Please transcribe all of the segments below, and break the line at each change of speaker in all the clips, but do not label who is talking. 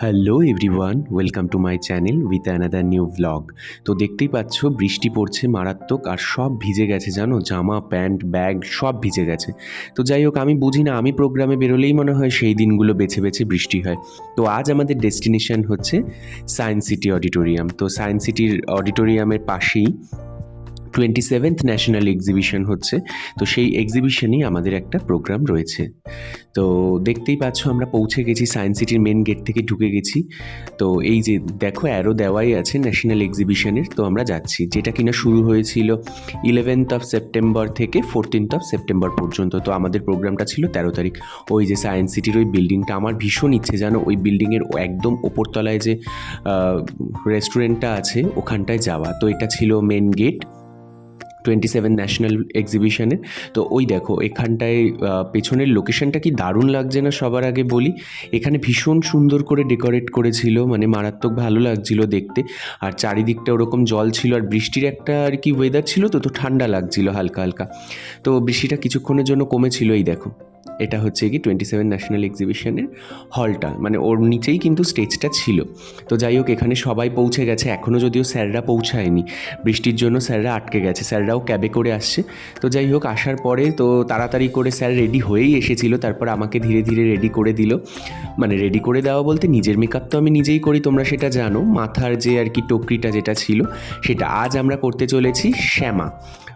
Hello everyone welcome to my channel with another new blog তো দেখতেই পাচ্ছ, বৃষ্টি পড়ছে মারাত্মক আর সব ভিজে গেছে, জানো? জামা, প্যান্ট, ব্যাগ, সব ভিজে গেছে। তো যাই হোক, আমি বুঝি না, আমি প্রোগ্রামে বেরোলেই মনে হয় সেই দিনগুলো বেছে বেছে বৃষ্টি হয়। তো আজ আমাদের ডেস্টিনেশন হচ্ছে সায়েন্স সিটি অডিটোরিয়াম। তো সায়েন্স সিটির অডিটোরিয়ামের পাশেই টোয়েন্টি সেভেন্থ ন্যাশনাল এক্সিবিশন হচ্ছে। তো সেই এক্সিবিশনেই আমাদের একটা প্রোগ্রাম রয়েছে। তো দেখতেই পাচ্ছ আমরা পৌঁছে গেছি সায়েন্স সিটির মেন গেট থেকে ঢুকে গেছি। তো এই যে দেখো অ্যারো দেওয়াই আছে ন্যাশনাল এক্সিবিশনের তো আমরা যাচ্ছি। যেটা কিনা শুরু হয়েছিল ইলেভেন্থ অফ সেপ্টেম্বর থেকে ফোরটিন্থ অফ সেপ্টেম্বর পর্যন্ত। তো আমাদের প্রোগ্রামটা ছিল তেরো তারিখ। ওই যে সায়েন্স সিটির ওই বিল্ডিংটা আমার ভীষণ ইচ্ছে। জানো, ওই বিল্ডিংয়ের একদম ওপরতলায় যে রেস্টুরেন্টটা আছে, ওখানটায় যাওয়া। তো এটা ছিল main gate twenty seven national এক্সিবিশনের তো ওই দেখো, এখানটায় পেছনের লোকেশনটা কি দারুণ লাগছে না সবার আগে বলি? এখানে ভীষণ সুন্দর করে ডেকোরেট করেছিল মানে মারাত্মক ভালো লাগছিল দেখতে। আর চারিদিকটা ওরকম জল ছিল, আর বৃষ্টির একটা আর কি ওয়েদার ছিল তো তো ঠান্ডা লাগছিল হালকা হালকা। তো বৃষ্টিটা কিছুক্ষণের জন্য কমেছিল, এই দেখো। এটা হচ্ছে কি টোয়েন্টি সেভেন ন্যাশনাল এক্সিবিশনের হলটা মানে ওর নিচেই কিন্তু স্টেজটা ছিল। তো যাই হোক, এখানে সবাই পৌঁছে গেছে। এখনও যদিও স্যাররা পৌঁছায়নি। বৃষ্টির জন্য স্যাররা আটকে গেছে। স্যাররাও ক্যাবে করে আসছে। তো যাই হোক, আসার পরে তো তাড়াতাড়ি করে স্যার রেডি হয়েই এসেছিল। তারপর আমাকে ধীরে ধীরে রেডি করে দিল। মানে রেডি করে দেওয়া বলতে নিজের মেকআপ তো আমি নিজেই করি, তোমরা সেটা জানো। মাথার যে আর কি টকরিটা যেটা ছিল, সেটা আজ আমরা করতে চলেছি শ্যামা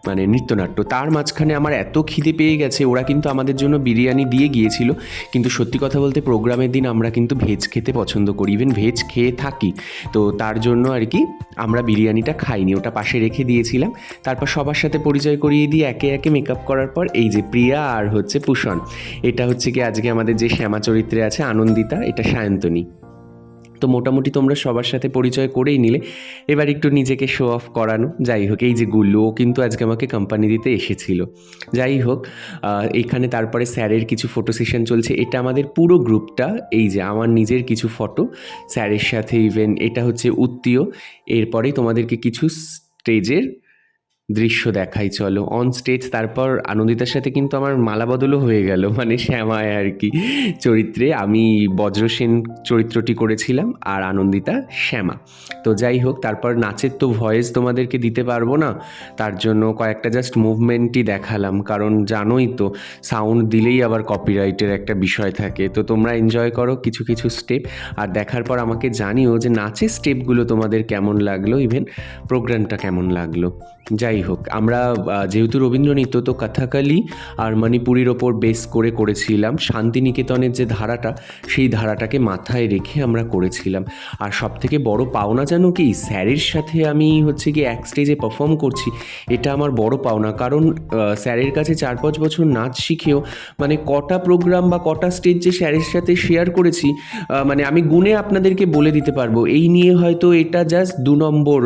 মানে নৃত্যনাট্য। তার মাঝখানে আমার এত খিদে পেয়ে গেছে, ওরা কিন্তু আমাদের জন্য বিরিয়ানি দিয়ে গিয়েছিল। কিন্তু সত্যি কথা বলতে প্রোগ্রামের দিন আমরা কিন্তু ভেজ খেতে পছন্দ করি ইভেন ভেজ খেয়ে থাকি। তো তার জন্য আর কি আমরা বিরিয়ানিটা খাইনি, ওটা পাশে রেখে দিয়েছিলাম। তারপর সবার সাথে পরিচয় করিয়ে দিয়ে একে একে মেকআপ করার পর এই যে প্রিয়া আর হচ্ছে পুষণ। এটা হচ্ছে কি আজকে আমাদের যে শ্যামা চরিত্রে আছে আনন্দিতা, এটা সায়ন্তনী। তো মোটামুটি তোমরা সবার সাথে পরিচয় করেই নিলে। এবার একটু নিজেকে শো অফ করানো, যাই হোক, এই যে গুল্লু, ও কিন্তু আজকে আমাকে কোম্পানি দিতে এসেছিল। যাই হোক এখানে তারপরে স্যারের কিছু ফটো সেশন চলছে। এটা আমাদের পুরো গ্রুপটা এই যে আমার নিজের কিছু ফটো স্যারের সাথে ইভেন এটা হচ্ছে উত্তীয়। এরপরেই তোমাদেরকে কিছু স্টেজের দৃশ্য দেখাই, চলো। অন স্টেজ তারপর আনন্দিতার সাথে কিন্তু আমার মালাবদলও হয়ে গেল। মানে শ্যামায় আর কি। চরিত্রে আমি বজ্রসেন চরিত্রটি করেছিলাম আর আনন্দিতা শ্যামা। তো যাই হোক, তারপর নাচের তো ভয়েস তোমাদেরকে দিতে পারব না। তার জন্য কয়েকটা জাস্ট মুভমেন্টই দেখালাম। কারণ জানোই তো সাউন্ড দিলেই আবার কপিরাইটের একটা বিষয় থাকে। তো তোমরা এনজয় করো কিছু কিছু স্টেপ আর দেখার পর আমাকে জানিও যে নাচের স্টেপগুলো তোমাদের কেমন লাগল? ইভেন প্রোগ্রামটা কেমন লাগল? যাই হোক, আমরা যেহেতু রবীন্দ্র নৃত্য, তো কথাকালি আর মণিপুরীর ওপর বেস করে করেছিলাম। শান্তিনিকেতনের যে ধারাটা, সেই ধারাটাকে মাথায় রেখে আমরা করেছিলাম। আর সব থেকে বড় পাওনা জানো কি? স্যারের সাথে আমি হচ্ছে কি এক স্টেজে পারফর্ম করছি। এটা আমার বড় পাওনা। কারণ স্যারের কাছে চার পাঁচ বছর নাচ শিখেও মানে কটা প্রোগ্রাম বা কটা স্টেজ যে স্যারের সাথে শেয়ার করেছি মানে আমি গুণে আপনাদেরকে বলে দিতে পারব। এই নিয়ে হয়তো এটা জাস্ট দু নম্বর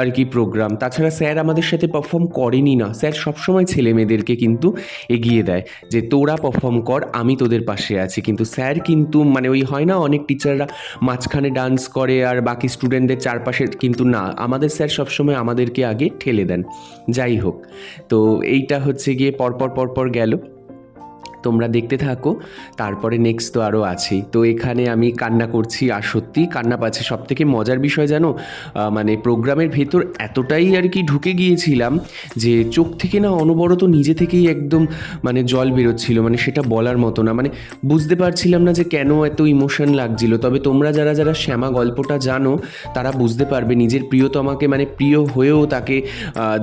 আর কি প্রোগ্রাম তাছাড়া স্যার আমাদের সাথে পারফর্ম করেনি না। স্যার, সবসময় ছেলে মেয়েদেরকে কিন্তু এগিয়ে দেয় যে, তোরা পারফর্ম কর, আমি তোদের পাশে আছি। কিন্তু স্যার কিন্তু মানে ওই হয় না, অনেক টিচাররা মাঝখানে ডান্স করে আর বাকি স্টুডেন্টদের চারপাশে কিন্তু না। আমাদের স্যার সবসময় আমাদেরকে আগে ঠেলে দেন। যাই হোক, তো এইটা হচ্ছে গিয়ে পরপর পরপর গেল। তোমরা দেখতে থাকো। তারপরে নেক্সট তো আরও আছেই। তো এখানে আমি কান্না করছি, আর সত্যিই কান্না পাচ্ছে। সব থেকে মজার বিষয় জানো মানে প্রোগ্রামের ভেতর এতটাই আর কি ঢুকে গিয়েছিলাম যে চোখ থেকে না অনবরত নিজে থেকেই একদম মানে জল বেরোচ্ছিল। মানে সেটা বলার মতো না। মানে বুঝতে পারছিলাম না যে কেন এত ইমোশন লাগছিল। তবে তোমরা যারা যারা শ্যামা গল্পটা জানো, তারা বুঝতে পারবে নিজের প্রিয়তমাকে মানে প্রিয় হয়েও তাকে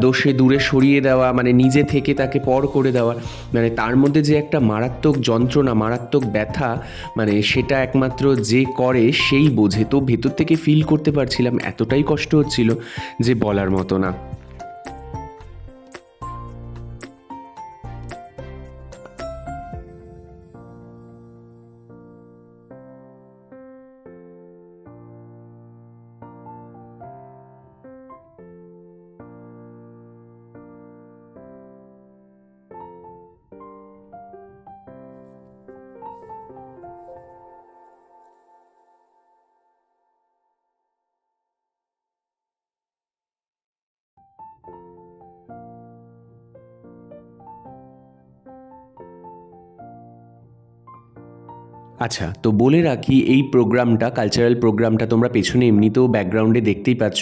দোষে দূরে সরিয়ে দেওয়া মানে নিজে থেকে তাকে পর করে দেওয়া মানে তার মধ্যে যে একটা মারাত্মক যন্ত্রণা, মারাত্মক ব্যথা মানে সেটা একমাত্র যে করে সেই বোঝে। তো ভেতর থেকে ফিল করতে পারছিলাম, এতটাই কষ্ট হচ্ছিল যে বলার মতো না। আচ্ছা তো বলে রাখি, এই প্রোগ্রামটা কালচারাল প্রোগ্রামটা তোমরা পেছনে এমনিতেও ব্যাকগ্রাউন্ডে দেখতেই পাচ্ছ।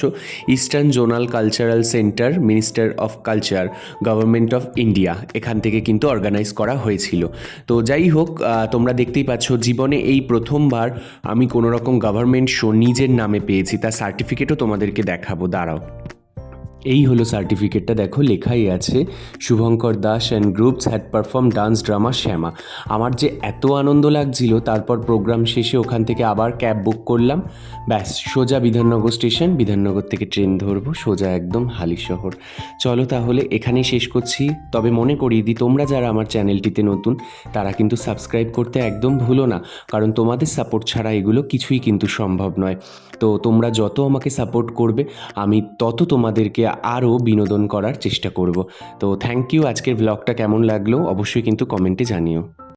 Eastern zonal cultural centre minister of culture government of India এখান থেকে কিন্তু অর্গানাইজ করা হয়েছিল। তো যাই হোক তোমরা দেখতেই পাচ্ছ, জীবনে এই প্রথমবার আমি কোনো রকম গভর্নমেন্ট শো নিজের নামে পেয়েছি, তার সার্টিফিকেটও তোমাদেরকে দেখাবো, দাঁড়াও। এই হলো সার্টিফিকেটটা দেখো, লেখাই আছে, Shubhankar Das and groups had perform dance drama Shyama আমার যে এত আনন্দ লাগছিল, তারপর প্রোগ্রাম শেষে ওখান থেকে আবার ক্যাব বুক করলাম। ব্যাস, সোজা বিধাননগর স্টেশন বিধাননগর থেকে ট্রেন ধরবো, সোজা একদম হালি শহর। চলো তাহলে, এখানেই শেষ করছি। তবে মনে করিয়ে দিই, তোমরা যারা আমার চ্যানেলটিতে নতুন, তারা কিন্তু সাবস্ক্রাইব করতে একদম ভুলো না। কারণ তোমাদের সাপোর্ট ছাড়া এগুলো কিছুই কিন্তু সম্ভব নয়। তো তোমরা যত আমাকে সাপোর্ট করবে, আমি তত তোমাদেরকে আরও বিনোদন করার চেষ্টা করব। তো থ্যাংক ইউ আজকের ব্লগটা কেমন লাগল? অবশ্যই কিন্তু কমেন্টে জানিও।